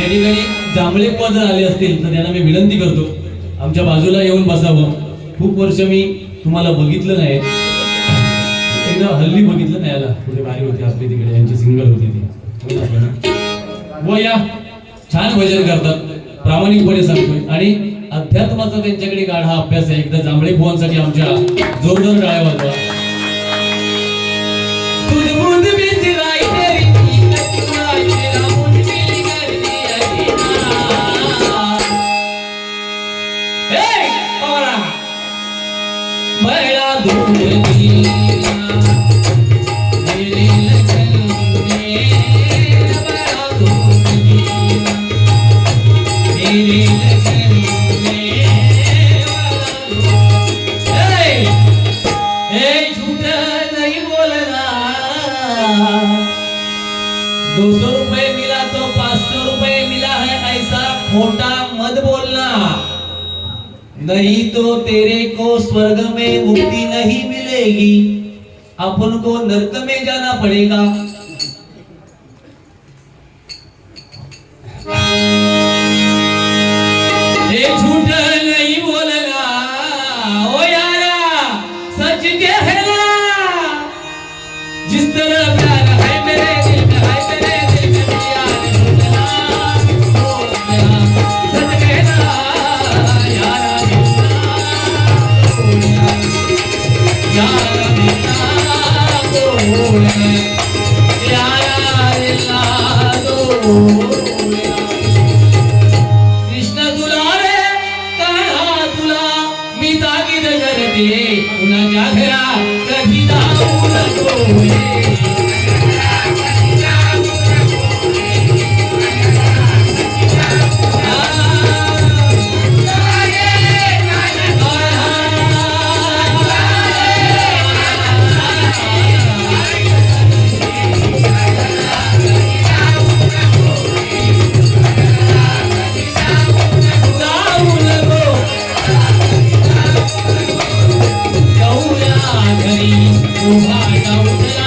या ठिकाणी जांभळे बुवा जर आले असतील तर त्यांना मी विनंती करतो आमच्या बाजूला येऊन बसावं. खूप वर्ष मी तुम्हाला बघितलं नाही. एकदा हल्ली बघितलं नाही याला कुठे भारी होती आपली तिकडे यांची सिंगल होती ती. व या. छान भजन करतात. प्रामाणिकपणे सांगतोय. आणि अध्यात्माचा त्यांच्याकडे गाढा अभ्यास आहे. एकदा जांभळे भुवांसाठी आमच्या जोरदार डाळ्या वाजवा. दो सौ रुपए मिला तो पाँच सौ रुपए मिला है ऐसा खोटा बोलना। नहीं तो तेरे को स्वर्ग में मुक्ति नहीं मिलेगी अपन को नरक में जाना पड़ेगा कुणाच्या घरा कधी जाऊ नको out.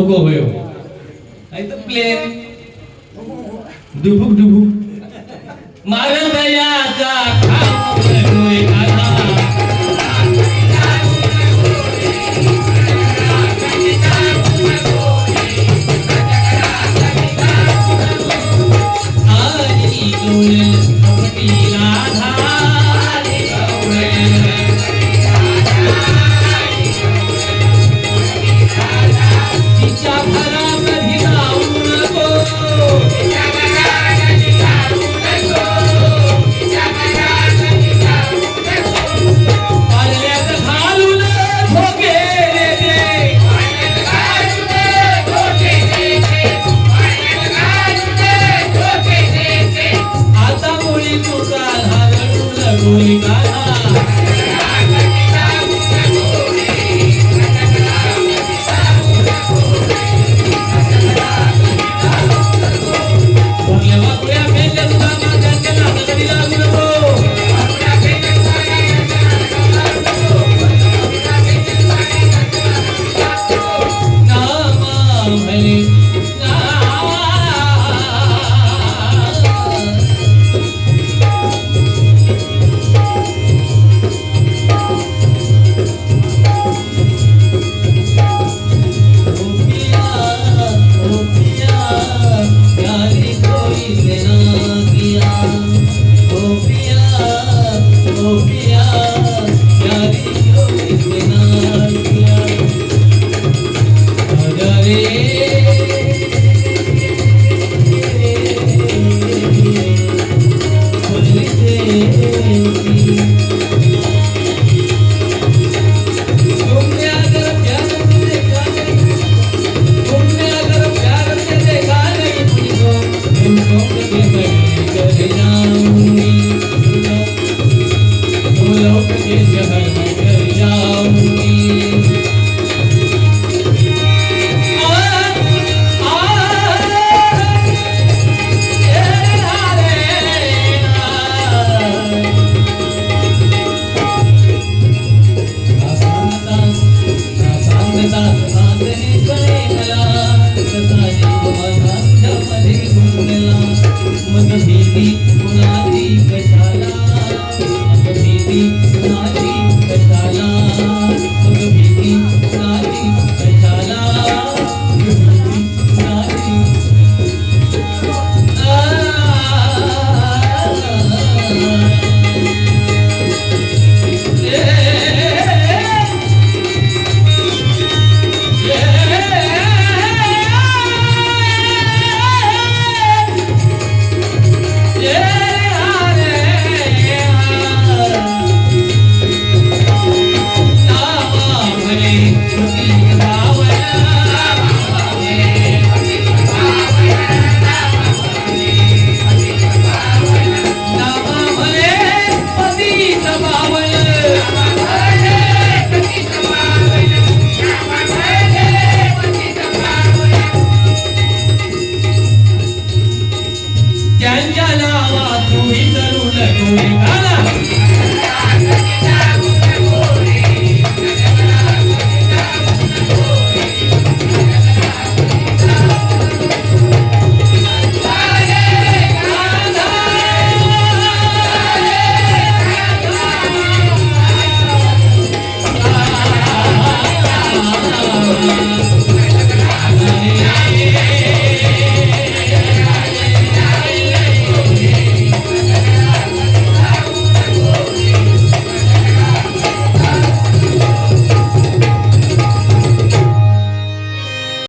不过，没有。many